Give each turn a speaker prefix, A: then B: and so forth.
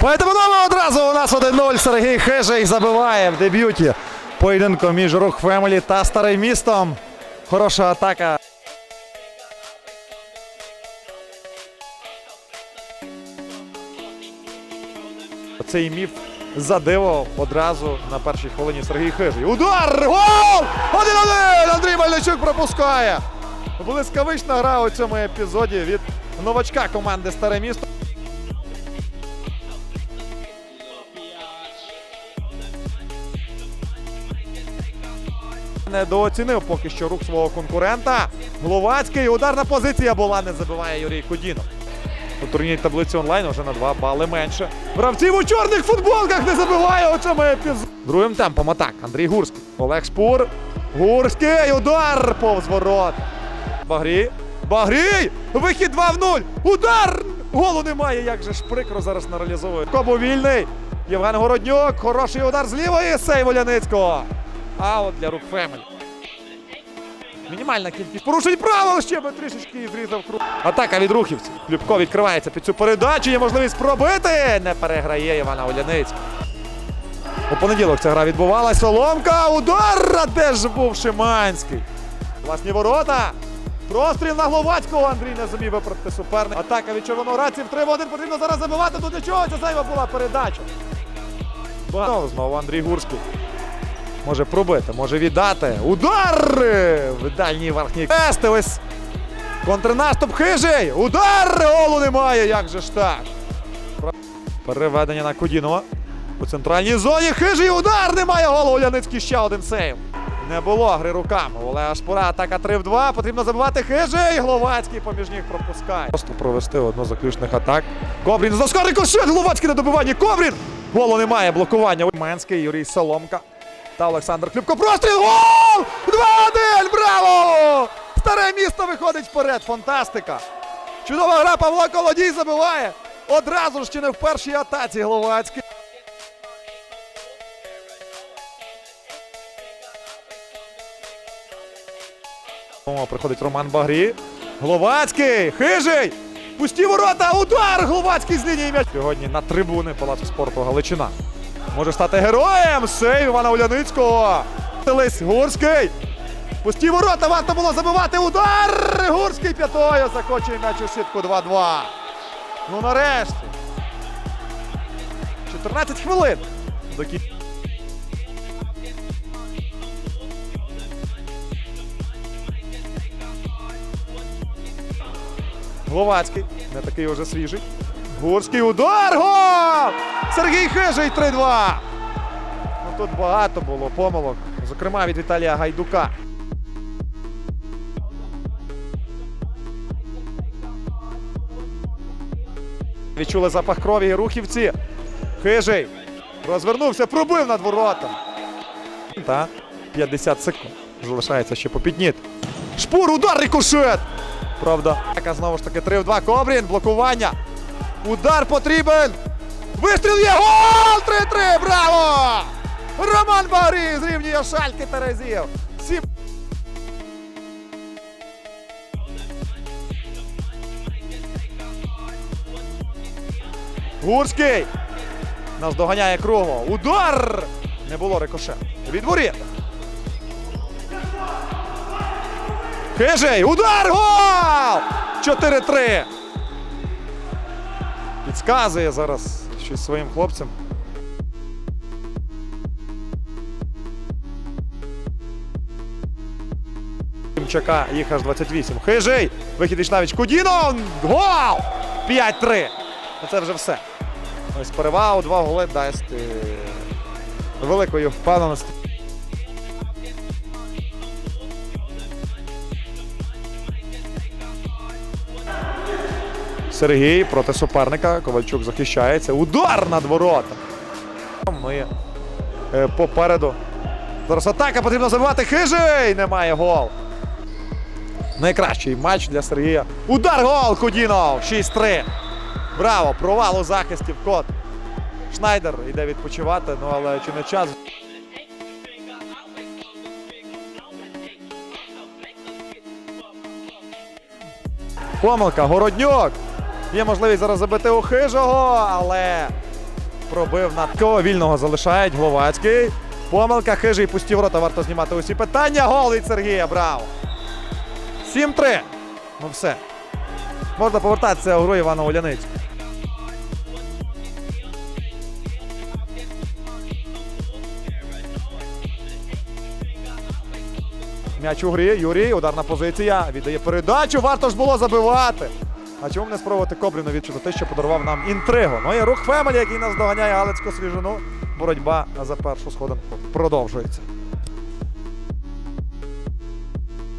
A: Поєдинок одразу у нас 1-0. Сергій Хижий забиває в дебюті. Поєдинку між рух Фемелі та старим містом. Хороша атака. Цей міф задивив одразу на першій хвилині Сергій Хижий. Удар! Гол! 1-1! Андрій Мельничук пропускає. Блискавична гра у цьому епізоді від новачка команди Старе місто. Недооцінив поки що рух свого конкурента. Гловацький. Ударна позиція була. Не забиває Юрій Кудінов. У турнірній таблиці онлайн вже на 2 бали менше. Гравців у чорних футболках не забиває цьому епізоді. Другим темпом атак. Андрій Гурський. Олег Шпур. Гурський. Удар повз ворот. Багрій. Багрій! Вихід 2 в 0. Удар! Голу немає. Як же ж прикро зараз нереалізовує. Кобу вільний. Євген Городнюк. Хороший удар з лівої. Сейв Оляницького. Аут для рук Фемель. Мінімальна кількість порушень правил ще би трішечки зрізав круг. Атака від рухівців. Любко відкривається під цю передачу. Є можливість пробити. Не переграє Івана Оляницького. У понеділок ця гра відбувалася. Соломка. Удар! А де ж був Шиманський? Власні ворота. Простріл на Гловацького. Андрій не зумів виправити суперника. Атака від червоноградців. 3 в 1. Потрібно зараз забивати. Тут для чого ця зайва була передача. Знову, знову Андрій Гурський. Може пробити, може віддати. Удар! В дальній верхній Вести ось. Контрнаступ хижий. Удар! Голу немає. Як же ж так? Переведення на Кудінова. У центральній зоні хижий удар! Немає голу. Оляницький ще один сейв. Не було гри руками. Олега Шпура атака 3 в 2. Потрібно забивати хижий. Гловацький поміж них пропускає. Просто провести одну з заключних атак. Коврін заскорий кошет. Гловацький на добиванні. Коврін! Голу немає. Блокування. Менський Юрій Соломка. Та Олександр Клюбко. Простріл! Гол! 2-1! Браво! Старе місто виходить вперед. Фантастика! Чудова гра Павло Колодій забиває. Одразу ж чи не в першій атаці Гловацький. О, приходить Роман Багрі. Гловацький! Хижий! Пусті ворота! Удар! Гловацький з лінії м'яч. Сьогодні на трибуни Палацу спорту Галичина. Може стати героєм! Сейв Івана Уляницького! Лись Гурський! Пусті ворота! Варто було забивати! Удар! Гурський п'ятою закочує м'яч у сітку 2-2. Ну нарешті. 14 хвилин. До кін- Гловацький. Не такий уже свіжий. Гурський удар! Гол! Сергій Хижий 3-2. Ну, тут багато було помилок. Зокрема, від Віталія Гайдука. Відчули запах крові і рухівці. Хижий. Розвернувся, пробив над воротом. Та 50 секунд. Залишається ще попідніти. Шпур, удар, рикошет! Правда. Знову ж таки 3 в 2. Коврін, блокування. Удар потрібен. Вистріл є! Гол! 3-3! Браво! Роман Багрій зрівнює шальки Терезів. Сім. Гурський. Нас доганяє кругло. Удар! Не було рикошет. Від воріт. Хижий! Удар! Гол! 4-3. Підказує зараз щось своїм хлопцям. Тимчака їх аж 28. Хижий! Вихід Ішлавіч Кудінов! Гол! 5-3. Ну це вже все. Ось перевагу, два голи дасть е, великої впевненості. Сергій проти суперника. Ковальчук захищається. Удар над воротом. Ми е, попереду. Зараз атака потрібно забивати. Хижий! Немає гол. Найкращий матч для Сергія. Удар гол! Кудінов! 6-3. Браво! Провал у захисті в кот. Шнайдер йде відпочивати, ну але чи не час? Помилка, Городнюк. Є можливість зараз забити у хижого, але пробив на кого вільного залишають. Гловацький. Помилка, хижий, пусті ворота. Варто знімати усі питання. Гол від Сергія. Браво! 7-3. Ну все. Можна повертатися у гру Івана Уляницького. М'яч у грі. Юрій, ударна позиція. Віддає передачу. Варто ж було забивати. А чому б не спробувати Кобріну відчути те, що подарував нам інтригу? Ну і рух Фемелі, який нас доганяє Галицьку свіжину. Боротьба за першу сходинку продовжується.